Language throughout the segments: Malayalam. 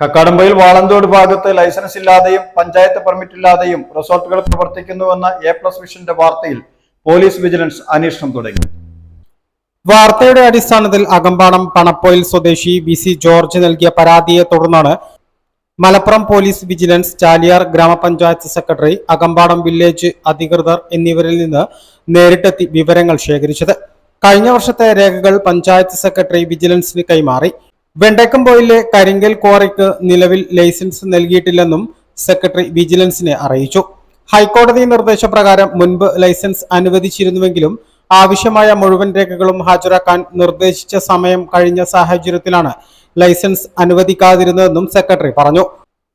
Kakkadampoyil Valanthode ഭാഗത്ത് ലൈസൻസ് ഇല്ലാതെയും പഞ്ചായത്ത് പെർമിറ്റ് ഇല്ലാതെയും റിസോർട്ടുകൾ പ്രവർത്തിക്കുന്നുവെന്ന എ പ്ലസ് വിഷന്റെ വാർത്തയിൽ പോലീസ് വിജിലൻസ് അന്വേഷണം തുടങ്ങി. വാർത്തയുടെ അടിസ്ഥാനത്തിൽ അകമ്പാടം പണപ്പോയിൽ സ്വദേശി വി സി ജോർജ് നൽകിയ പരാതിയെ തുടർന്നാണ് മലപ്പുറം പോലീസ് വിജിലൻസ് ചാലിയാർ ഗ്രാമപഞ്ചായത്ത് സെക്രട്ടറി അകമ്പാടം വില്ലേജ് അധികൃതർ എന്നിവരിൽ നിന്ന് നേരിട്ടെത്തി വിവരങ്ങൾ ശേഖരിച്ചത്. കഴിഞ്ഞ വർഷത്തെ രേഖകൾ പഞ്ചായത്ത് സെക്രട്ടറി വിജിലൻസിന് കൈമാറി. വെണ്ടക്കംപോയിലെ കരിങ്കൽ ക്വാറിക്ക് നിലവിൽ ലൈസൻസ് നൽകിയിട്ടില്ലെന്നും സെക്രട്ടറി വിജിലൻസിനെ അറിയിച്ചു. ഹൈക്കോടതി നിർദ്ദേശപ്രകാരം മുൻപ് ലൈസൻസ് അനുവദിച്ചിരുന്നുവെങ്കിലും ആവശ്യമായ മുഴുവൻ രേഖകളും ഹാജരാക്കാൻ നിർദ്ദേശിച്ച സമയം കഴിഞ്ഞ സാഹചര്യത്തിലാണ് ലൈസൻസ് അനുവദിക്കാതിരുന്നതെന്നും സെക്രട്ടറി പറഞ്ഞു.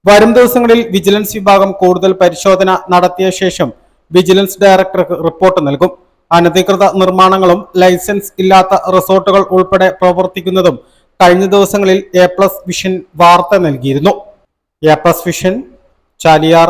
വരും ദിവസങ്ങളിൽ വിജിലൻസ് വിഭാഗം കൂടുതൽ പരിശോധന നടത്തിയ ശേഷം വിജിലൻസ് ഡയറക്ടർക്ക് റിപ്പോർട്ട് നൽകും. അനധികൃത നിർമ്മാണങ്ങളും ലൈസൻസ് ഇല്ലാത്ത റിസോർട്ടുകൾ ഉൾപ്പെടെ പ്രവർത്തിക്കുന്നതും കഴിഞ്ഞ ദിവസങ്ങളിൽ എ പ്ലസ് വിഷൻ വാർത്ത നൽകിയിരുന്നു. A plus vision Chaliyar